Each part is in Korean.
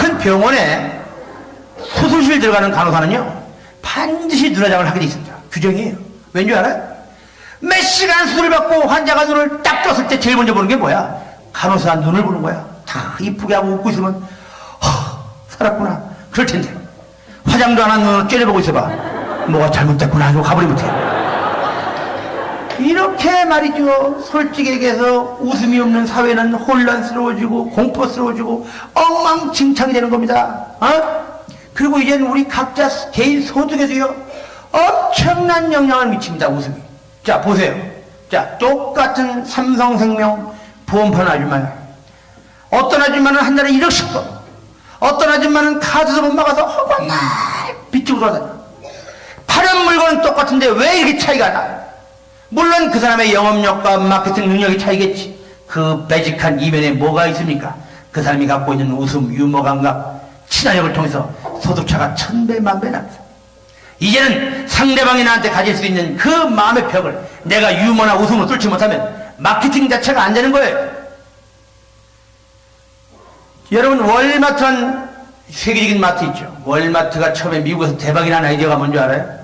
큰 병원에 수술실 들어가는 간호사는요 반드시 눈화장을 하게 돼 있습니다. 규정이에요. 왠지 알아요? 몇 시간 수술을 받고 환자가 눈을 딱 떴을 때 제일 먼저 보는 게 뭐야? 간호사 눈을 보는 거야. 다 이쁘게 하고 웃고 있으면 허 살았구나. 그럴 텐데. 화장도 안 한 눈으로 째려보고 있어봐. 뭐가 잘못됐구나 하고 가버리면 돼 이렇게 말이죠. 솔직히 얘기해서 웃음이 없는 사회는 혼란스러워지고 공포스러워지고 엉망진창이 되는 겁니다. 어? 그리고 이제는 우리 각자 개인 소득에도요 엄청난 영향을 미칩니다. 웃음이. 자 보세요. 자 똑같은 삼성생명 보험판 아줌마야. 어떤 아줌마는 한 달에 1억씩 써. 어떤 아줌마는 카드도 못 막아서 허구날 빚지고 돌아다녀. 파는 물건은 똑같은데 왜 이렇게 차이가 나? 물론 그 사람의 영업력과 마케팅 능력의 차이겠지. 그 매직한 이면에 뭐가 있습니까? 그 사람이 갖고 있는 웃음, 유머 감각, 친화력을 통해서 소득차가 천배, 만배 납니다. 이제는 상대방이 나한테 가질 수 있는 그 마음의 벽을 내가 유머나 웃음으로 뚫지 못하면 마케팅 자체가 안 되는 거예요. 여러분, 월마트란 세계적인 마트 있죠. 월마트가 처음에 미국에서 대박이 난 아이디어가 뭔지 알아요?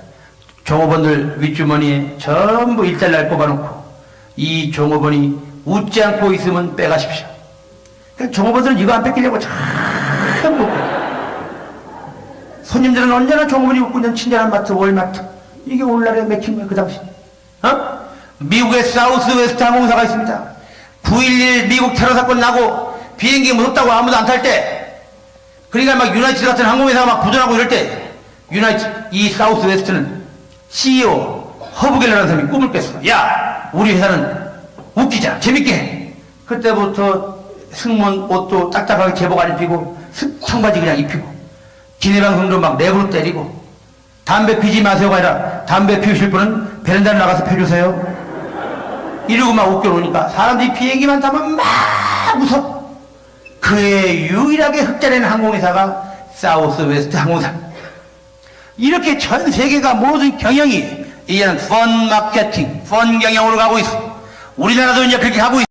종업원들 윗주머니에 전부 일달날 꼽아놓고 이 종업원이 웃지 않고 있으면 빼가십시오. 그러니까 종업원들은 이거 안 뺏기려고 참 먹고. 손님들은 언제나 종업원이 웃고 있는 친절한 마트 월마트. 이게 오늘날의 맥힌 거야 그 당시. 어? 미국의 사우스 웨스트 항공사가 있습니다. 9.11 미국 테러 사건 나고 비행기 무섭다고 아무도 안 탈 때. 그러니까 막 유나이티드 같은 항공회사가 막 부전하고 이럴 때. 유나이티드 이 사우스 웨스트는 CEO 허브겔러라는 사람이 꿈을 깼어. 야, 우리 회사는 웃기자, 재밌게 해. 그때부터 승무원 옷도 딱딱하게 제복 안 입히고 스- 청바지 그냥 입히고 기내방송도 막 랩으로 때리고 담배 피지 마세요가 아니라 담배 피우실 분은 베란다를 나가서 펴주세요. 이러고 막 웃겨놓으니까 사람들이 비행기만 타면 막 웃어. 그의 유일하게 흑자내는 항공회사가 사우스 웨스트 항공사. 이렇게 전 세계가 모든 경영이 이제는 펀 마케팅, 펀 경영으로 가고 있어. 우리나라도 이제 그렇게 하고 있어.